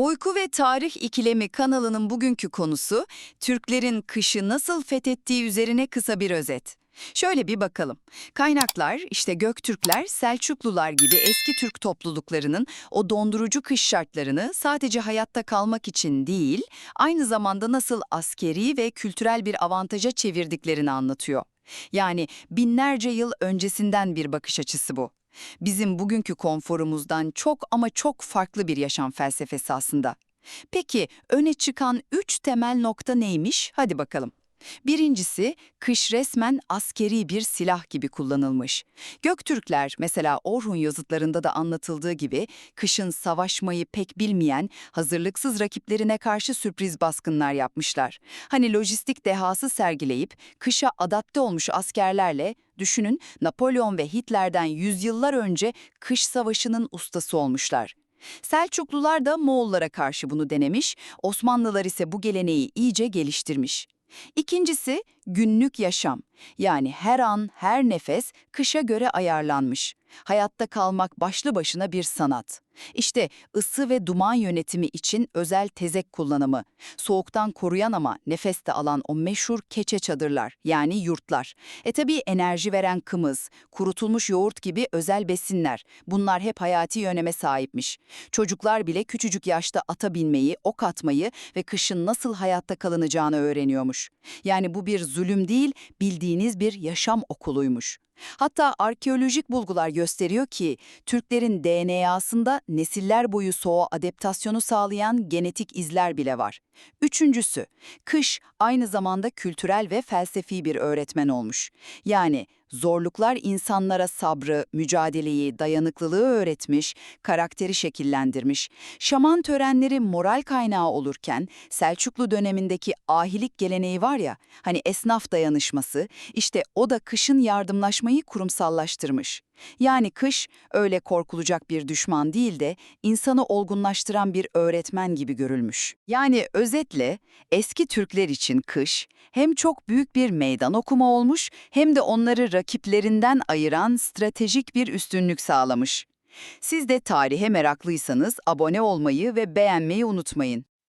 Uyku ve Tarih İkilemi kanalının bugünkü konusu Türklerin kışı nasıl fethettiği üzerine kısa bir özet. Şöyle bir bakalım. Kaynaklar işte Göktürkler, Selçuklular gibi eski Türk topluluklarının o dondurucu kış şartlarını sadece hayatta kalmak için değil, aynı zamanda nasıl askeri ve kültürel bir avantaja çevirdiklerini anlatıyor. Yani binlerce yıl öncesinden bir bakış açısı bu. Bizim bugünkü konforumuzdan çok ama çok farklı bir yaşam felsefesi aslında. Peki öne çıkan üç temel nokta neymiş? Hadi bakalım. Birincisi, kış resmen askeri bir silah gibi kullanılmış. Göktürkler mesela Orhun yazıtlarında da anlatıldığı gibi kışın savaşmayı pek bilmeyen, hazırlıksız rakiplerine karşı sürpriz baskınlar yapmışlar. Hani lojistik dehası sergileyip kışa adapte olmuş askerlerle düşünün Napolyon ve Hitler'den yüzyıllar önce kış savaşının ustası olmuşlar. Selçuklular da Moğollara karşı bunu denemiş, Osmanlılar ise bu geleneği iyice geliştirmiş. İkincisi günlük yaşam. Yani her an, her nefes kışa göre ayarlanmış. Hayatta kalmak başlı başına bir sanat. İşte ısı ve duman yönetimi için özel tezek kullanımı. Soğuktan koruyan ama nefes de alan o meşhur keçe çadırlar yani yurtlar. E tabii enerji veren kımız, kurutulmuş yoğurt gibi özel besinler. Bunlar hep hayati öneme sahipmiş. Çocuklar bile küçücük yaşta ata binmeyi, ok atmayı ve kışın nasıl hayatta kalınacağını öğreniyormuş. Yani bu bir zulüm değil, bildiğiniz bir yaşam okuluymuş. Hatta arkeolojik bulgular gösteriyor ki Türklerin DNA'sında nesiller boyu soğuğa adaptasyonu sağlayan genetik izler bile var. Üçüncüsü, kış aynı zamanda kültürel ve felsefi bir öğretmen olmuş. Yani zorluklar insanlara sabrı, mücadeleyi, dayanıklılığı öğretmiş, karakteri şekillendirmiş. Şaman törenleri moral kaynağı olurken Selçuklu dönemindeki ahilik geleneği var ya, hani esnaf dayanışması, işte o da kışın yardımlaşmayı kurumsallaştırmış. Yani kış öyle korkulacak bir düşman değil de insanı olgunlaştıran bir öğretmen gibi görülmüş. Yani özetle eski Türkler için kış hem çok büyük bir meydan okuma olmuş hem de onları rakiplerinden ayıran stratejik bir üstünlük sağlamış. Siz de tarihe meraklıysanız abone olmayı ve beğenmeyi unutmayın.